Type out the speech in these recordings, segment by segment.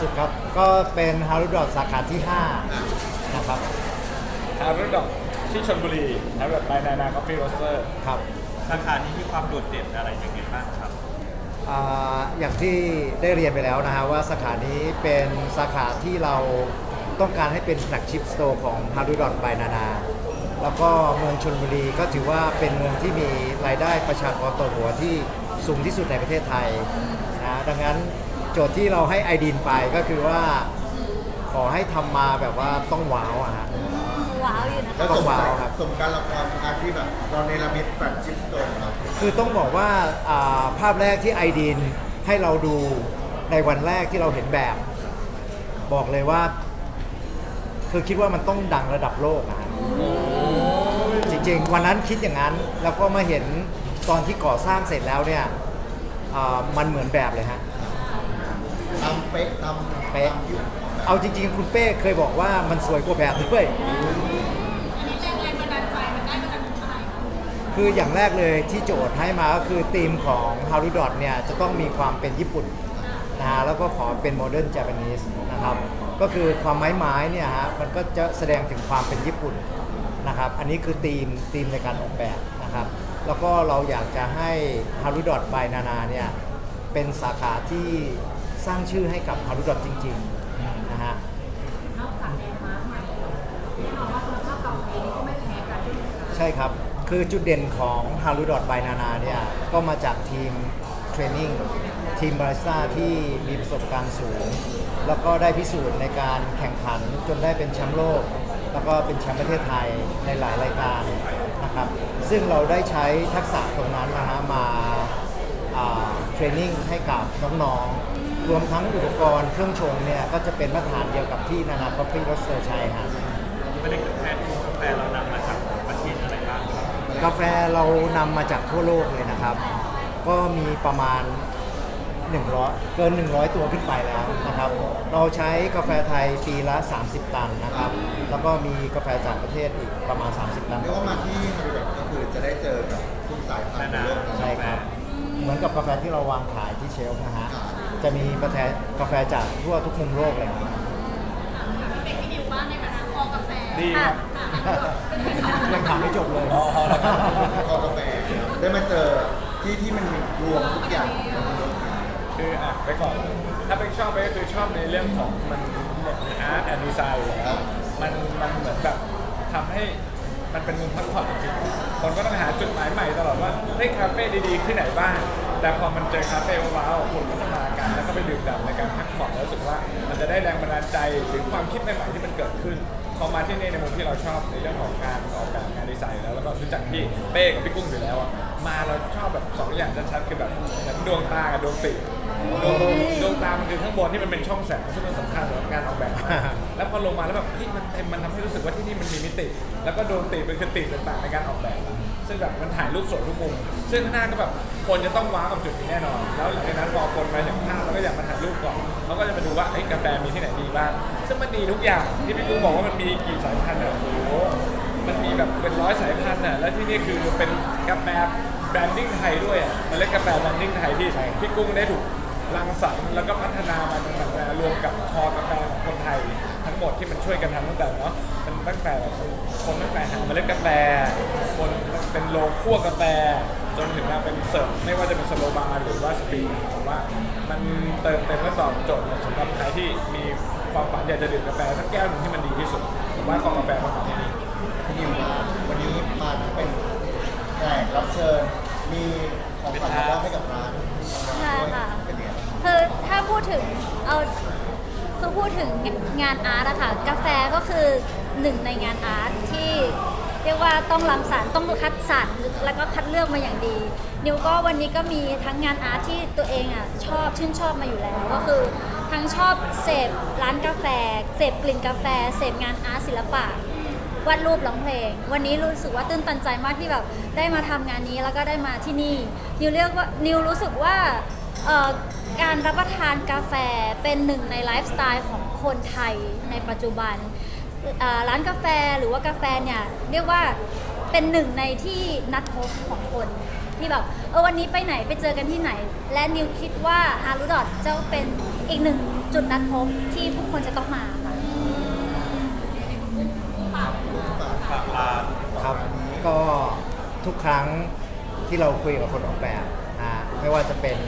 สุดครับ ก็เป็นฮารุดอทสาขาที่ 5 นะครับ ฮารุดอกที่ชลบุรีฮารุดอกบายนานาคอฟฟี่โรสเตอร์ครับสาขานี้มีความโดดเด่นอะไรยังไงบ้างครับ อ่าอย่างที่ได้เรียนไปแล้วนะฮะว่าสาขานี้เป็นสาขาที่เราต้องการให้เป็นแฟลกชิพสโตร์ของฮารุดอทบายนานา แล้วก็เมืองชนบุรีก็ถือว่าเป็นเมืองที่มีรายได้ประชากรต่อหัวที่สูงที่สุดในประเทศไทยนะดังนั้น โจทย์ที่เราให้ไอดินไปก็คือว่า ขอให้ทำมาแบบว่าต้องว้าวอะฮะ ว้าวอยู่นะแล้วคะสมว้าการวครับ สมการละครอาที่แบบตอนในระมิดแฟลชิปโตนครับคือต้องบอกว่าอ่าภาพแรกที่ไอดินให้เราดูในวันแรกที่เราเห็นแบบ บอกเลยว่า คือคิดว่ามันต้องดังระดับโลกนะฮะจริงๆ วันนั้นคิดอย่างนั้น แล้วก็มาเห็นตอนที่ก่อสร้างเสร็จแล้วเนี่ยอ่ามันเหมือนแบบเลยฮะ ตามเป๊ะตามเป๊ะตามยุคของแบบเอาจริง ๆ คุณเป้เคยบอกว่ามันสวยกว่าแบบด้วย คืออย่างแรกเลยที่โจทย์ให้มาก็คือธีมของฮารุดอทเนี่ยจะต้องมีความเป็นญี่ปุ่นนะฮะแล้วก็ขอเป็นโมเดิร์น j a p a n e s e นะครับ ก็คือความไม้ไม้ๆเนี่ยฮะมันก็จะแสดงถึงความเป็นญี่ปุ่นนะครับ อันนี้คือธีมธีมในการออกแบบนะครับ แล้วก็เราอยากจะให้ฮารุดอทบายนานาเนี่ยเป็นสาขาที่ สร้างชื่อให้กับฮารุดอทจริงๆนะฮะนอกจากแอร์มาร์คใหม่แล้วแน่นอนว่าคุณภาพกาแฟนี่ก็ไม่แพ้กันด้วยนะคะ ใช่ครับ คือจุดเด่นของฮารุดอทบายนานาเนี่ยก็มาจากทีมเทรนนิ่งทีมบาริสต้าที่มีประสบการณ์สูง แล้วก็ได้พิสูจน์ในการแข่งขันจนได้เป็นแชมป์โลก แล้วก็เป็นแชมป์ประเทศไทยในหลายรายการนะครับซึ่งเราได้ใช้ทักษะตรงนั้นนะฮะมาเทรนนิ่งให้กับน้องๆ รวมทั้งอุปกรณ์เครื่องชงเนี่ยก็จะเป็นมาตรฐานเดียวกับที่นานาคอฟฟี่โรสเตอร์ใช้ฮะไม่ได้กาแฟกาแฟเรานำมาจากประเทศอะไรบ้างครับกาแฟเรานำมาจากทั่วโลกเลยนะครับ ก็มีประมาณ100เกิน 100 ตัวขึ้นไปแล้วนะครับ เราใช้กาแฟไทยปีละ 30 ตันนะครับ แล้วก็มีกาแฟจากประเทศอีกประมาณ 30 ตันเรียกว่ามาที่ฮาริดอทก็คือจะได้เจอกับทุกสายพันธุ์ในโลกใช่ครับ เหมือนกับกาแฟที่เราวางขายที่เชลฟ์นะฮะ จะมีกาแฟกาแฟจากทั่วทุกมุมโลกเลยครับ เป็นพี่ดิวบ้างในฐานะคอกาแฟดีครับ ยังถามไม่จบเลย อ๋อแล้วครับคอกาแฟได้มาเจอที่ที่มันรวมทุกอย่างคืออะไปก่อนเลยถ้าเป็นชอบไปก็คือชอบในเรื่องของมันอาร์ตแอนด์ดีไซน์อยู่แล้วมันมันเหมือนแบบทำให้มันเป็นมุมพักผ่อนจริงๆคนก็ต้องหาจุดหมายใหม่ตลอดว่าเฮ้ยคาเฟ่ดีๆที่ไหนบ้าง แต่พอมันเจอคาเฟ่ว้าวๆคนก็จะม คิดใหม่ๆที่มันเกิดขึ้นพอมาที่นี่ในมุมที่เราชอบในเรื่องของการออกแบบงานดีไซน์แล้วแล้วก็รู้จักพี่เป้กับพี่กุ้งอยู่แล้วอะมาเราชอบแบบสองอย่างชัดๆคือแบบดวงตากับดวงติ ดวงดวงตามันคือข้างบนที่มันเป็นช่องแสงซึ่งมันสำคัญสำหรับงานออกแบบมากแล้วพอลงมาแล้วแบบเฮ้ยมันมันทำให้รู้สึกว่าที่นี่มันมีมิติ แล้วก็ดวงติเป็นคือติต่างๆในการออกแบบซึ่งแบบมันถ่ายรูปสวยทุกมุม ซึ่งข้างหน้าก็แบบคนจะต้องว้าวกับจุดนี้แน่นอน แล้วหลังจากนั้นพอคนมาถึงภาพแล้วก็อยากมาถ่ายรูปก่อนเขาก็จะมาดูว่าเอ้ยกาแฟมีที่ไหนดีบ้าง ซึ่งมันดีทุกอย่างที่พี่กุ้งบอกว่ามันมีกี่สายพันธุ์อะโอ้โห มันมีแบบเป็นร้อยสายพันธุ์อะ แล้วที่นี่คือเป็นกาแฟแบรนดิ้งไทยด้วยอะมันเรียกกาแฟแบรนดิ้งไทยที่พี่กุ้งได้ถูก รังสรรค์แล้วก็พัฒนามาต่างๆนารวมกับคอกาแฟของคนไทย ทั้งหมดที่มันช่วยกันทำตั้งแต่เนาะมันตั้งแต่แบบคนตั้งแต่หาเมล็ดกาแฟ คนเป็นโลคั่วกาแฟ จนถึงมาเป็นเสิร์ฟไม่ว่าจะเป็นสโลบาร์หรือว่าสปริงผมว่ามันเติมเต็มและตอบโจทย์สำหรับใครที่มีความฝันอยากจะดื่มกาแฟสักแก้วหนึ่งที่มันดีที่สุดผมว่าคอกาแฟประมาณนี้พี่นิววันนี้มาเป็นแขกรับเชิญมีของขวัญมามอบให้กับร้าน ใช่ค่ะ เป็นยังไง คือถ้า พูดถึงเอาคือพูดถึงงานอาร์ตอะค่ะ กาแฟก็คือหนึ่งในงานอาร์ตที่เรียกว่าต้องรังสรรค์ต้องคัดสรรแล้วก็คัดเลือกมาอย่างดี นิวก็วันนี้ก็มีทั้งงานอาร์ตที่ตัวเองอะชอบชื่นชอบมาอยู่แล้วก็คือ ทั้งชอบเสพร้านกาแฟเสพกลิ่นกาแฟเสพงานอาร์ตศิลปะวาดรูปร้องเพลง วันนี้รู้สึกว่าตื้นตันใจมากที่แบบได้มาทำงานนี้แล้วก็ได้มาที่นี่นิวเรียกว่านิวรู้สึกว่า เอ่อการรับประทานกาแฟเป็นหนึ่งในไลฟ์สไตล์ของคนไทยในปัจจุบันเอ่อร้านกาแฟหรือว่ากาแฟเนี่ยเรียกว่าเป็นหนึ่งในที่นัดพบของคนที่แบบเออวันนี้ไปไหนไปเจอกันที่ไหน และนิวคิดว่าฮารุดอทจะเป็นอีกหนึ่งจุดนัดพบที่ผู้คนจะต้องมาค่ะ ฝากร้านครับ ก็ทุกครั้งที่เราคุยกับคนออกแบบนะไม่ว่าจะเป็น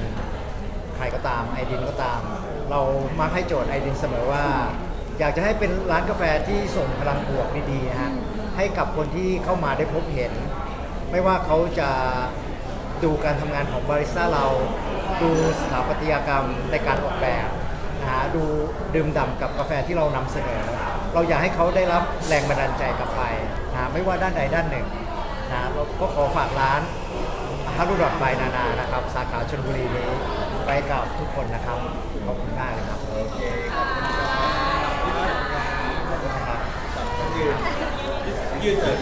ใครก็ตามไอดินก็ตาม เรามักให้โจทย์ไอดินเสมอว่า อยากจะให้เป็นร้านกาแฟที่ส่งพลังบวกดีๆนะฮะให้กับคนที่เข้ามาได้พบเห็น ไม่ว่าเขาจะดูการทำงานของบาริสต้าเรา ดูสถาปัตยกรรมในการออกแบบนะฮะดูดื่มด่ำกับกาแฟที่เรานำเสนอ เราอยากให้เขาได้รับแรงบันดาลใจกลับไปนะฮะไม่ว่าด้านใดด้านหนึ่งนะเราก็ขอฝากร้านฮารุดอทบายนานานะครับ สาขาชลบุรีนี้ ไปกับทุกคนนะครับ ขอบคุณมากเลยครับโอเคขอบคุณครับขอบคุณนะครับยืนยืนเสร็จ